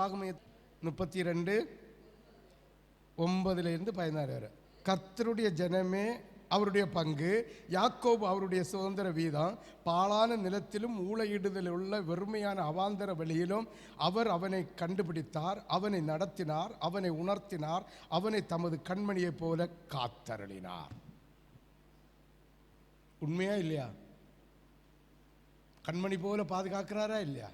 பாகமய முப்பத்தி ரெண்டு ஒன்பதுலேருந்து பதினாறு வரை. கர்த்தருடைய ஜனமே அவருடைய பங்கு யாக்கோபு அவருடைய சுதந்திர வீதம் பாலான நிலத்திலும் ஊழையிடுதல் உள்ள வெறுமையான அவாந்தர வழியிலும் அவர் அவனை கண்டுபிடித்தார் அவனை நடத்தினார் அவனை உணர்த்தினார் அவனை தமது கண்மணியைப் போல காத்தருளினார். உண்மையா இல்லையா? கண்மணி போல பாதுகாக்கிறாரா இல்லையா?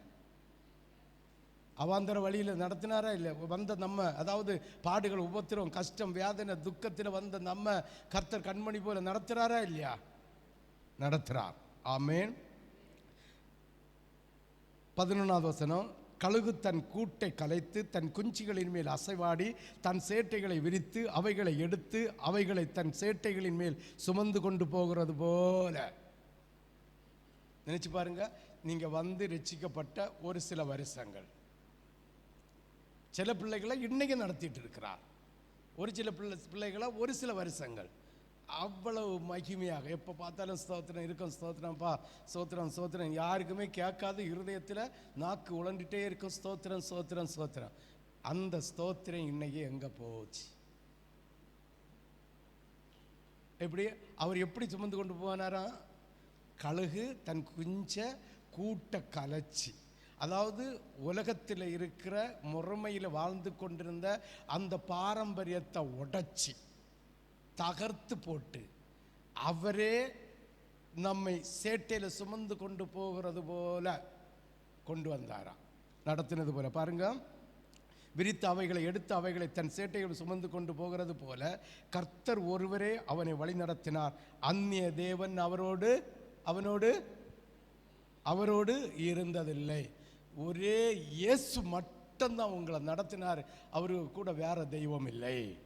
அவாந்தர வழியில் நடத்தினாரா இல்லை வந்த நம்ம அதாவது பாடுகள் உபத்திரம் கஷ்டம் வேதனை துக்கத்தில் வந்த நம்ம கர்த்தர் கண்மணி போல நடத்துகிறாரா இல்லையா? நடத்துகிறார் ஆமேன். பதினொன்றாவது வசனம் கழுகு தன் கூட்டை கலைத்து தன் குஞ்சிகளின் மேல் அசைவாடி தன் சேட்டைகளை விரித்து அவைகளை எடுத்து அவைகளை தன் சேட்டைகளின் மேல் சுமந்து கொண்டு போகிறது போல. நினைச்சு பாருங்க நீங்கள் வந்து ரட்சிக்கப்பட்ட ஒரு சில வருஷங்கள். சில பிள்ளைகளை இன்றைக்கும் நடத்திட்டு இருக்கிறார். ஒரு சில பிள்ளை பிள்ளைகளை ஒரு சில வருஷங்கள். அவ்வளவு மகிமையாக. எப்போ பார்த்தாலும் ஸ்தோத்திரம் இருக்கும் ஸ்தோத்திரம்ப்பா ஸ்தோத்திரம் ஸ்தோத்திரம். யாருக்குமே கேட்காத இருதயத்தில் நாக்கு உழண்டுட்டே இருக்கும். ஸ்தோத்திரம் ஸ்தோத்திரம் ஸ்தோத்திரம். அந்த ஸ்தோத்திரம் இன்னைக்கு எங்கே போச்சு? எப்படி அவர் எப்படி சுமந்து கொண்டு போனாராம் கழுகு தன் குஞ்ச கூட்ட கலைச்சி. அதாவது உலகத்தில் இருக்கிற முறைமையில் வாழ்ந்து கொண்டிருந்த அந்த பாரம்பரியத்தை உடைச்சி தகர்த்து போட்டு அவரே நம்மை சேட்டையில் சுமந்து கொண்டு போகிறது போல கொண்டு வந்தாராம் நடத்தினது போல. பாருங்க விரித்து அவைகளை எடுத்து அவைகளை தன் சேட்டைகள் சுமந்து கொண்டு போகிறது போல கர்த்தர் ஒருவரே அவனை வழி நடத்தினார். அந்நிய தேவன் அவரோடு அவனோடு அவரோடு இருந்ததில்லை. ஒரே இயேசு மட்டும்தான் உங்களை நடத்தினார். அவருக்கு கூட வேற தெய்வம் இல்லை.